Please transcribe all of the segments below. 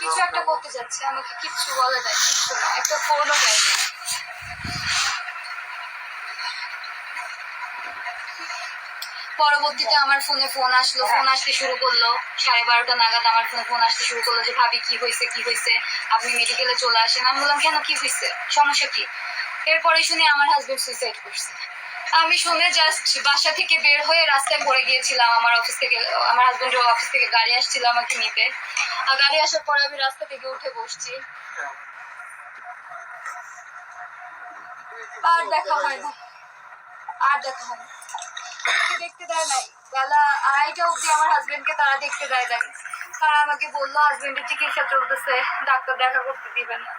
কিছু একটা করতে যাচ্ছে, আমাকে কিচ্ছু বলে দেয় কিচ্ছু না, একটা ফোনও দেয়। পরবর্তীতে আমার ফোনে ফোন আসলো ফোন আসতে শুরু করল। সাড়ে বারোটা নাগাদ আমার ফোনে ফোন আসতে শুরু করল যে, ভাবি, কি হয়েছে কি হয়েছে? আপনি মেডিকেলে চলে আসেন। আমি বললাম, কেন, কি হয়েছে? সমস্যা কি? এরপরে শুনে আমার হাজবেন্ড সুইসাইড করছে। আমি শুনে জাস্ট বাসা থেকে বের হয়ে রাস্তায় পড়ে গিয়েছিলাম। আমার অফিস থেকে, আমার হাজবেন্ডের অফিস থেকে গাড়ি আসছিল আমাকে নিতে। আর গাড়ি আসার পরে আমি রাস্তা থেকে উঠে বসছি। আর দেখা হয় না। আর দেখা হয় না। দেখতে দেয় নাই? বেলা আড়াইটা অব্দি আমার হাজবেন্ডকে তারা দেখতে দেয় নাই। তারা আমাকে বলল হাজবেন্ডের চিকিৎসা চলতেছে। ডাক্তার দেখা করতে দিবেন না।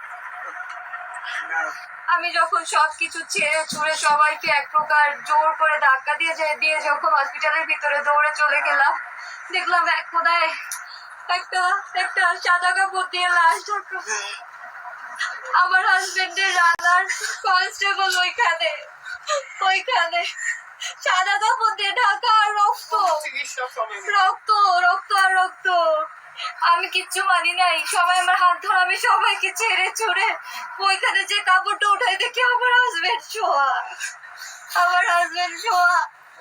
আমি যখন সব কিছু ছেড়ে ছুড়ে সবাইকে এক প্রকার জোর করে ধাক্কা দিয়ে দিয়ে যখন হসপিটালের ভিতরে দৌড়ে চলে গেলাম, দেখলাম এক কোনায় একটা একটা সাদা কাপড় দিয়ে লাশ ঢাকা আমার হাজবেন্ডের রানার কনস্টেবল ওইখানে ওইখানে সাদা কাপড় দিয়ে আমি কিচ্ছু মানি নাই। সবাই আমার হাত ধরে, আমি সবাইকে ছেড়ে ছুড়ে ওইখানে যে কাপড়টা উঠাই দেখি আমার হাজবেন্ড শোয়া। আমার হাজবেন্ড শোয়া।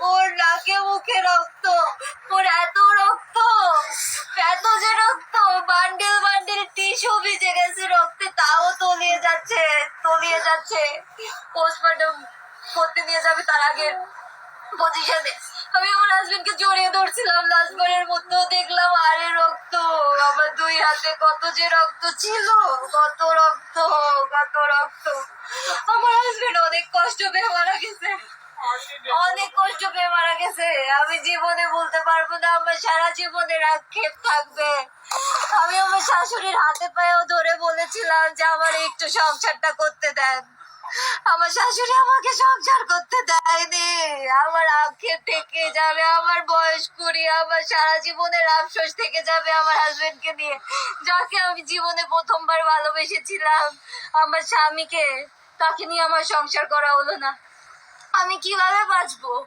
ওর নাকে, মুখে রক্ত। ওর এত রক্ত, এত যে রক্ত। বান্ডেল বান্ডেল টিস্যু ভিজে গেছে রক্তে, তাও তলিয়ে যাচ্ছে তলিয়ে যাচ্ছে। পোস্টমর্টম করতে নিয়ে যাবে তার আগে পজিশনে আমি আমার হাজবেন্ডকে জড়িয়ে ধরছিলাম লাস্টবারের মধ্যেও দেখলাম, আরে রক্ত। দুই হাতে কত যে রক্ত ছিল, কত রক্ত কত রক্ত। আমার হাজবেন্ড অনেক কষ্ট পেয়ে মারা গেছে। অনেক কষ্ট পেয়ে মারা গেছে। আমি জীবনে বলতে পারব না, আমার সারা জীবনে আক্ষেপ থাকবে। আমি আমার শাশুড়ির হাতে পায়েও ধরে বলেছিলাম যে, আমার একটু সংসারটা করতে দেন। আমার শাশুড়ি আমাকে সংসার করতে দেয়নি। আমার আক্ষেপ থেকে যাবে, আমার বয়স কুড়ি, আমার সারা জীবনের আফসোস থেকে যাবে আমার হাজবেন্ডকে নিয়ে। যাকে আমি জীবনে প্রথমবার ভালোবেসেছিলাম, আমার স্বামীকে, তাকে নিয়ে আমার সংসার করা হলো না। আমি কীভাবে বাঁচবো?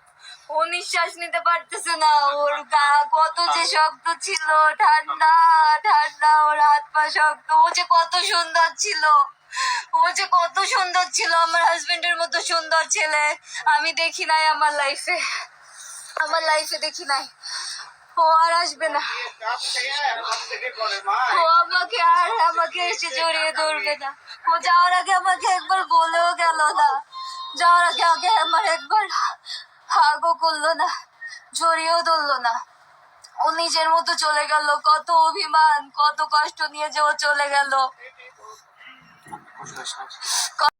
ও নিঃশ্বাস নিতে পারতেছে না, ওর গা কত যে শক্ত ছিল, ঠান্ডা ঠান্ডা, ওর হাত পা শক্ত, ও যে কত সুন্দর ছিল। ও যে কত সুন্দর ছিল, আমার হাজবেন্ডের মতো সুন্দর ছেলে। আমি দেখি নাই আমার লাইফে আমার লাইফে দেখি নাই। ও আর আসবে না। ও আমাকে আর আমাকে এসে জড়িয়ে ধরবে না। ও যাওয়ার আগে আমাকে একবার বলেও গেল না। যাওয়ার আগে আগে আমার একবার হাগও করল না, জড়িয়েও ধরলো না। ও নিজের মতো চলে গেল। কত অভিমান, কত কষ্ট নিয়ে যে ও চলে গেল। Cosas.